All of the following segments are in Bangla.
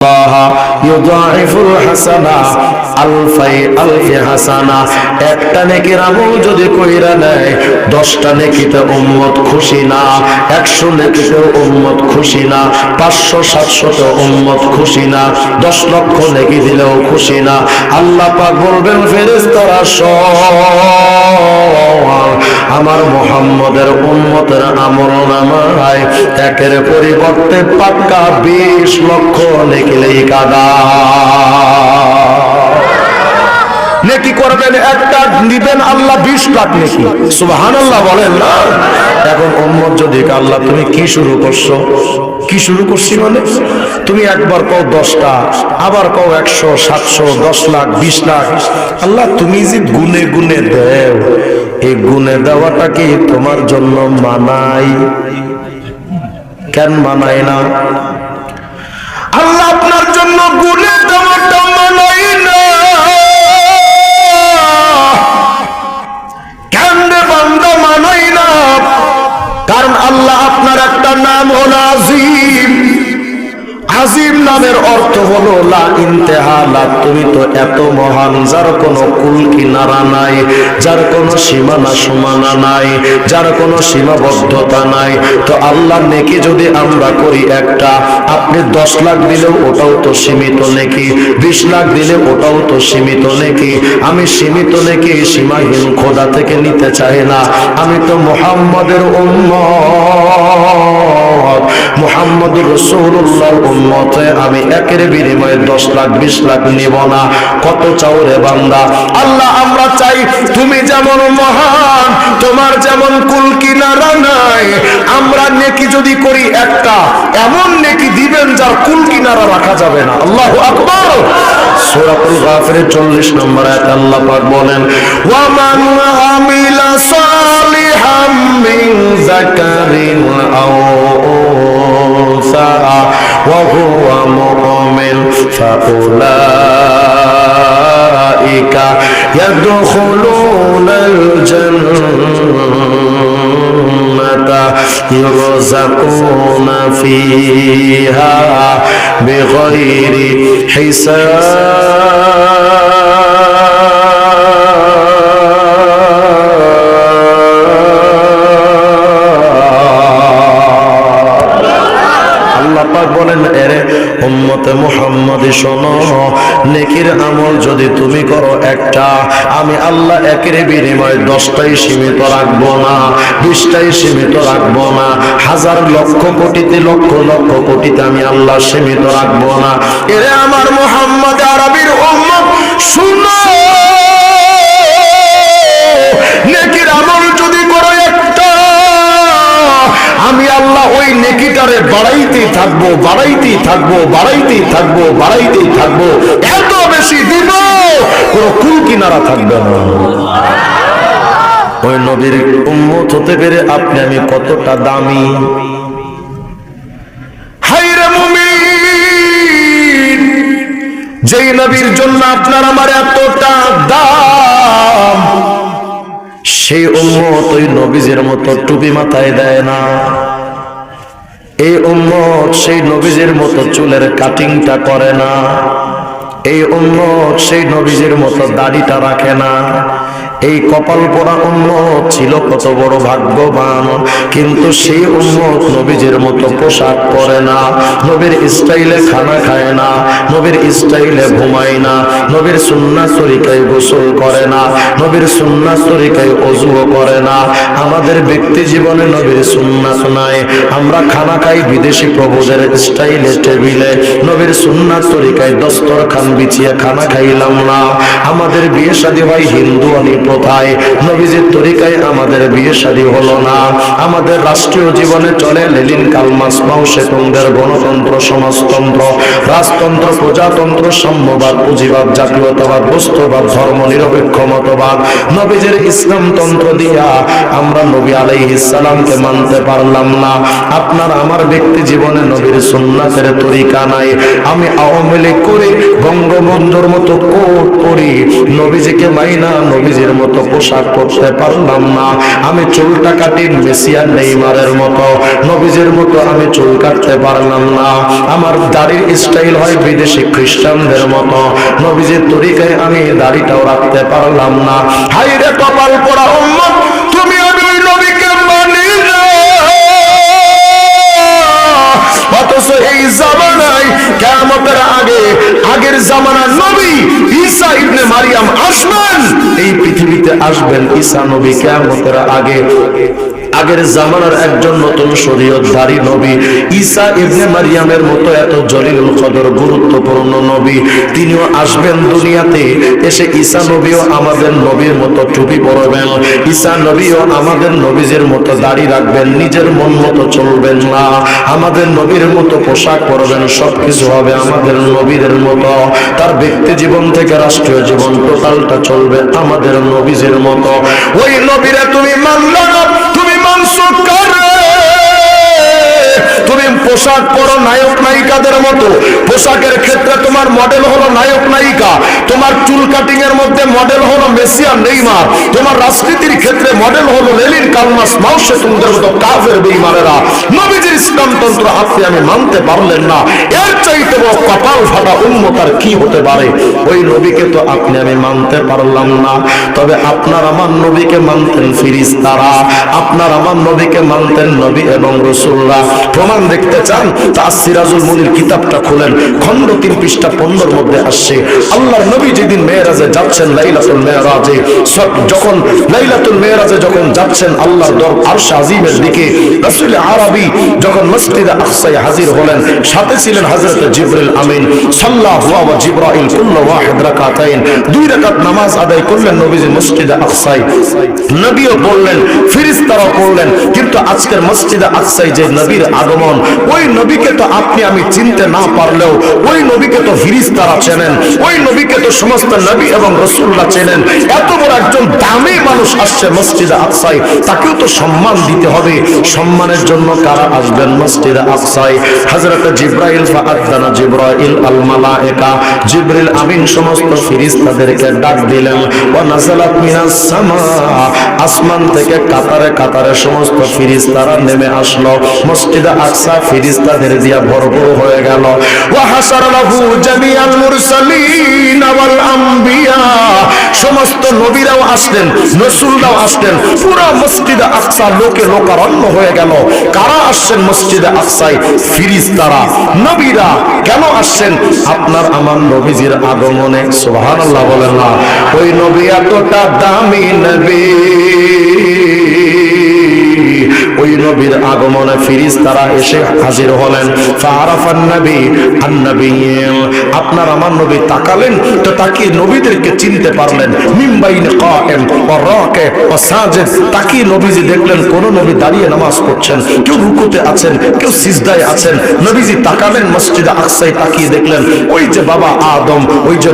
Baha একটা নেকির আমল যদি কইরা নেয়, দশটা নেকিতে উম্মত খুশি না, একশো নেকিতে উম্মত খুশি না উম্মত খুশি না, দশ লক্ষ নেকি দিলেও খুশি না। আল্লাহ পাক বলবেন আমার মোহাম্মদের উন্মতের আমল নামায় একের পরিবর্তে পাক্কা বিশ লক্ষ নেকিলেই কাদা নেকি করবেন একটা নিবেন আল্লাহ বিশ লাখ নেকি। সুবাহান আল্লাহ বলেন না? এখন উম্মত যদি আল্লাহ তুমি কি শুরু করছ? কি শুরু করছি মানে? তুমি একবার কও দশটা, আবার কও একশো, সাতশো, দশ লাখ, বিশ লাখ। আল্লাহ তুমি যে গুনে গুনে দেও, এই গুনে দেওয়াটা কি তোমার জন্য মানাই কেন মানায় না? আল্লাহ আপনার জন্য মানাই না। না? কারণ আল্লাহ আপনার একটা নাম হলো আজিম আজিম নামের অর্থ হলো, লা ইন্তেহা, লা তুমি তো এত মহান, যার কোনো কুল কিনারা নাই, যার কোনো সীমানা সীমানা নাই, যার কোনো সীমাবদ্ধতা নাই। তো আল্লাহ নেকি যদি আমরা করি একটা, আপনি দশ লাখ দিলেও ওটাও তো সীমিত নেকি, বিশ লাখ দিলে ওটাও তো সীমিত নেকি। আমি সীমিত নেকি, সীমাহীন খোদা থেকে নিতে চাই না। আমি তো মোহাম্মদের উম্মত মোহাম্মদ রসুল্লাহ উম্মতে। আমি একের বিনিময়ে দশ লাখ, বিশ লাখ নিব না। কত চাও রে বান্দা? আল্লাহ, আমরা চাই তুমি যেমন মহান, তোমার যেমন কুল কিনারা নাই আমরা নেকি যদি করি একটা, এমন নেকি দিবেন যার কুল কিনারা রাখা যাবে না। আল্লাহ আকবর। সূরাতুল গাফিরের 40 নম্বর আয়াত আল্লাহ পাক বলেন ওয়া মান আমিলা সালিহাম মিন যাকারিন আও উনসা, ওয়া হুয়া মুমিন, ফাউলাইকা জান্নাহ يرزقون فيها بغير حساب আল্লাহ পাক বলেন এরে উম্মতে মুহাম্মদি শোনো। নেকির আমল যদি তুমি করো একটা, আমি আল্লাহ একের বিনিময়ে দশটাই সীমিত রাখব না, বিশটাই সীমিত রাখব না, হাজার লক্ষ কোটিতে লক্ষ লক্ষ কোটিতে আমি আল্লাহ সীমিত রাখব না। এরে আমার মোহাম্মদ আরবির উম্মত, শুনো। আমি আল্লাহ ওই নেকিটারে বাড়াইতেই থাকব বাড়াইতেই থাকব বাড়াইতেই থাকব বাড়াইতেই থাকব। এত বেশি দিব, কোন কুল কিনারা থাকবে না। ওই নবীর উম্মত হতে পেরে আপনি আমি কতটা দামি। যেই নবীর জন্য আপনার আমার এতটা দাম, সেই উম্মত ওই নবীজের মতো টুপি মাথায় দেয় না। এই উম্মত সেই নবীজির মতো চুলের কাটিংটা করে না। এই উম্মত সেই নবীজির মতো দাড়িটা রাখে না। এই কপাল পরা উম্মত ছিল কত বড় ভাগ্যবান। কিন্তু সেই উম্মত নবীজের মতো পোশাক পরে না, নবীর স্টাইলে খানা খায় না, নবীর স্টাইলে ঘুমায় না, নবীর সুন্না তরিকায় গোসল করে না, নবীর সুন্না তরিকায় অজুও করে না। আমাদের ব্যক্তি জীবনে নবীর সুন্না শোনায় আমরা খানা খাই বিদেশি প্রভুদের স্টাইলে টেবিলে, নবীর সুন্না দস্তর খান বিছিয়ে খানা খাইলাম না। আমাদের বিয়ে শাদী হয় হিন্দু অনি প্রথায় নবীজির তরিকায় আমাদের বিয়ে শাদী হলো না। আমাদের রাষ্ট্রীয় জীবনে চলে লেলিন কালমাস মাও গণতন্ত্র সমাজতন্ত্র, রাজতন্ত্র, প্রজাতন্ত্র, সাম্যবাদ, পুঁজিবাদ, জাতীয়তাবাদ, বস্তুবাদ ধর্ম নিরপেক্ষ মতবাদ। নবীজির ইসলাম তন্ত্র দিয়া আমরা নবী আলাইহিস সালামকে মানতে পারলাম না। আপনার আমার ব্যক্তি জীবনে নবীর সুন্নাতের তরিকা নাই। আমি আওয়ামী লীগ করে বঙ্গবন্ধুর মতো কোট করি নবীজিকে মাইনা, নবীজির মতো পোশাক পরতে পারলাম না। আমি চুলটা কাটি মেসিয়ার নেইমারের মতো। নবীজির মতো আমি চুল কাটতে পারলাম না। আমার দাড়ির স্টাইল হয় বিদেশি খ্রিস্টানদের মতো। নবীজির তরিকায় আমি দাড়িটাও রাখতে পারলাম না। হাইরে কপাল পড়া অথচ এই জামানায় কেমতের আগে, আগের জামানার নবী ঈসা ইবনে মারিয়াম আসবেন। এই পৃথিবীতে আসবেন ঈসা নবী কেমতের আগে। আগের জামানার একজন নতুন শরীয়তধারী নবী, ঈসা ইবনে মারিয়ামের মতো এত জলিলুল কদর গুরুত্বপূর্ণ নবী, তিনিও আসবেন দুনিয়াতে, এসে ঈসা নবীও আমাদের নবীর মতো টুপি পরবেন, ঈসা নবীও আমাদের নবীজের মতো দাড়ি রাখবেন, নিজের মন মতো চলবেন না, আমাদের নবীর মতো পোশাক পরবেন, সবকিছু হবে আমাদের নবীদের মতো, তার ব্যক্তি জীবন থেকে রাষ্ট্রীয় জীবন টোটালটা চলবে আমাদের নবীজের মতো। ওই নবীরা তুমি মানলে না। তুমি পোশাক পরো নায়ক নায়িকাদের মতো। পোশাকের ক্ষেত্রে তোমার মডেল হলো নায়ক নায়িকা। তোমার চুল কাটিং এর মধ্যে মডেল হলো মেসিয়া নেইমার। তোমার রাজনীতির ক্ষেত্রে মডেল হলো লেলিন কালমাস মাউসে তোমাদের মতো কাফের বেইমানেরা নবীজির ইসলামতন্ত্র আপনি আমি মানতে পারলেন না। এর চাইতে বড় কপাল ফাটা উন্মত আর কি হতে পারে? ওই নবীকে তো আপনি আমি মানতে পারলাম না। তবে আপনার আমার নবীকে মানতেন ফিরিস্তারা। আপনার আমার নবীকে মানতেন নবী এবং রসুল্লাহ প্রমাণ দেখতে চান, তা সিরাজুল মুনির কিতাবটা খুলেন। খন্ড তিন পৃষ্ঠা পনেরোর মধ্যে আসছে। আল্লাহর নবী যেদিন মেয়েরাজে যাচ্ছেন লাইলাতুল মেয়েরাজে যখন লাইলাতুল মেয়েরাজে যখন যাচ্ছেন আল্লাহর দর আরশ আজিমের দিকে, রাসূল আরবি যখন মসজিদে আকসায় হাজির হলেন, সাথে ছিলেন হযরত জিবরিল আমিন, সাল্লাল্লাহু ওয়া জিবরাইল কুল্লু ওয়াহিদ রাকাতাইন, দুই রাকাত নামাজ আদায় করলেন নবীজি মসজিদে আকসায়। নবীও বললেন, ফেরেশতারাও করলেন কিন্তু আজকের মসজিদে আকসায় যে নবীর আগমন ওই নবীকে তো আপনি আমি চিনতে না পারলেও ওই নবীকে তো ফিরিস্তারা চেনেন, ওই নবীকে তো সমস্ত নবী এবং রসুল্লাহ চেনেন। এত বড় একজন দামি মানুষ আসছে মসজিদে আকসাই তাকেও তো সম্মান দিতে হবে। সম্মানের জন্য কারা আসবেন মসজিদে আকসাই হযরত জিব্রাইল ফাআদানা জিব্রাইল আল মালায়েকা জিবরিল আমিন সমস্ত ফেরেশতাদেরকে ডাক দিলেন, ওয়া নাযালাত মিনাস সামা আসমান থেকে কাতারে কাতারে সমস্ত ফেরেশতারা নেমে আসলো। মসজিদে আকসা ফেরেশতাদের দিয়া ভরপুর হয়ে গেল। সমস্ত নবীরাও আসলেন, রসুলরাও আসলেন, পুরো মসজিদে আকসা লোকে লোকারণ্য হয়ে গেল। কারা আসছেন মসজিদে আকসায়? ফিরিস্তারা নবীরা কেন আসছেন? আপনার আমার নবীজির আগমনে, সুবহানাল্লাহ বলেন না। ওই নবী এতটা দামি নবী। ওই নবীর আগমনে ফিরিস তারা এসে হাজির হলেন। নবী নবী আপনার আমার নবী তাকালেন, তো তাকে নবীদেরকে চিনতে পারলেন। নবীজি দেখলেন, কোন নবী দাঁড়িয়ে নামাজ পড়ছেন, কেউ রুকুতে আছেন, কেউ সিজদায় আছেন। নবীজি তাকালেন মসজিদে আকসায়, তাকিয়ে দেখলেন, ওই যে বাবা আদম, ওই যে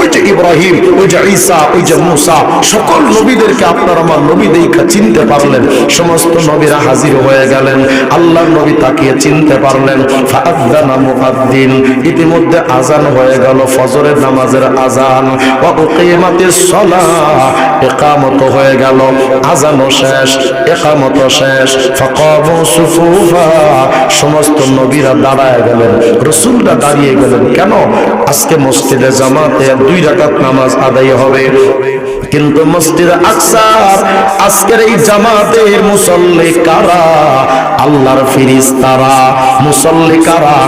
ওই যে ইব্রাহিম, ওই যে ঈসা, ওই যে মুসা, সকল নবীদেরকে আপনার আমার নবী দেখা চিনতে পারলেন। সমস্ত নবীরা হাজির হয়ে গেলেন। আল্লাহর নবী তাকিয়ে চিনতে পারলেন, ফাআযানা মুআদ্দিন। ইতিমধ্যে আজান হয়ে গেল, ফজরের নামাজের আজান ওয়া উকিমাতিস সালাহ। ইকামত হয়ে গেল আজানও শেষ ইকামত শেষ। ফাকামু সুফুফা। সমস্ত নবীরা দাঁড়ায় গেলেন, রাসূলরা দাঁড়িয়ে গেলেন। কেন? আজকে মসজিদে জামাতে দুই রাকাত নামাজ আদায় হবে। কিন্তু মসজিদে আকসার, আজকের এই জামাতের মুসল্লি কারা? আল্লাহর ফিরিস্তারা মুসল্লি কারা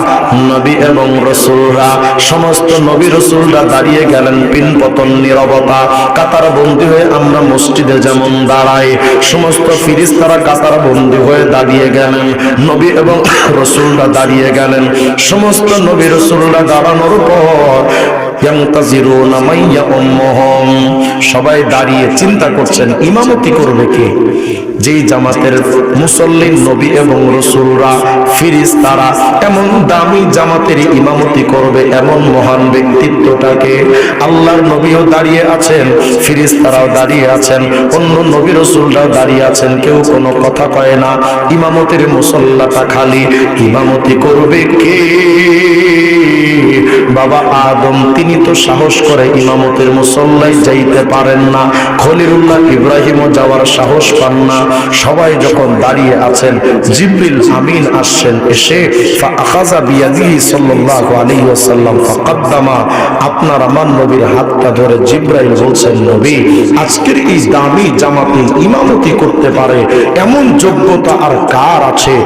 নবী এবং রসুলরা, সমস্ত নবী রসুলরা দাঁড়িয়ে গেলেন পিন পতন নিরবতা। কাতার বন্দী হয়ে আমরা মসজিদে যেমন দাঁড়াই, সমস্ত ফিরিস্তারা কাতার বন্দী হয়ে দাঁড়িয়ে গেলেন, নবী এবং রসুলরা দাঁড়িয়ে গেলেন, সমস্ত নবী রসুলরা দাঁড়ানোর পর সবাই দাঁড়িয়ে চিন্তা করছেন, ইমামতি করবে কে? যেই জামাতের মুসল্লি, নবী এবং রসুলরা, ফিরিস্তারা, এমন দামি জামাতের ইমামতি করবে, এমন মহান ব্যক্তিত্বটাকে আল্লাহর নবীও দাঁড়িয়ে আছেন, ফিরিস্তারাও দাঁড়িয়ে আছেন, অন্য নবী রসুলরাও দাঁড়িয়ে আছেন, কেউ কোনো কথা কয় না, ইমামতের মুসল্লাটা খালি, ইমামতি করবে কে? বাবা আদম, তিনি তো সাহস করে ইমামতের মুসল্লায় যাইতে পারেন না। খলিলুল্লাহ ইব্রাহিমও যাওয়ার সাহস পান না। সবাই যখন দাঁড়িয়ে আছেন, জিব্রিল আমিন আসছেন, এসে আপনার আমার ইমামতি করতে পারে, এমন যোগ্যতা আর কার আছে?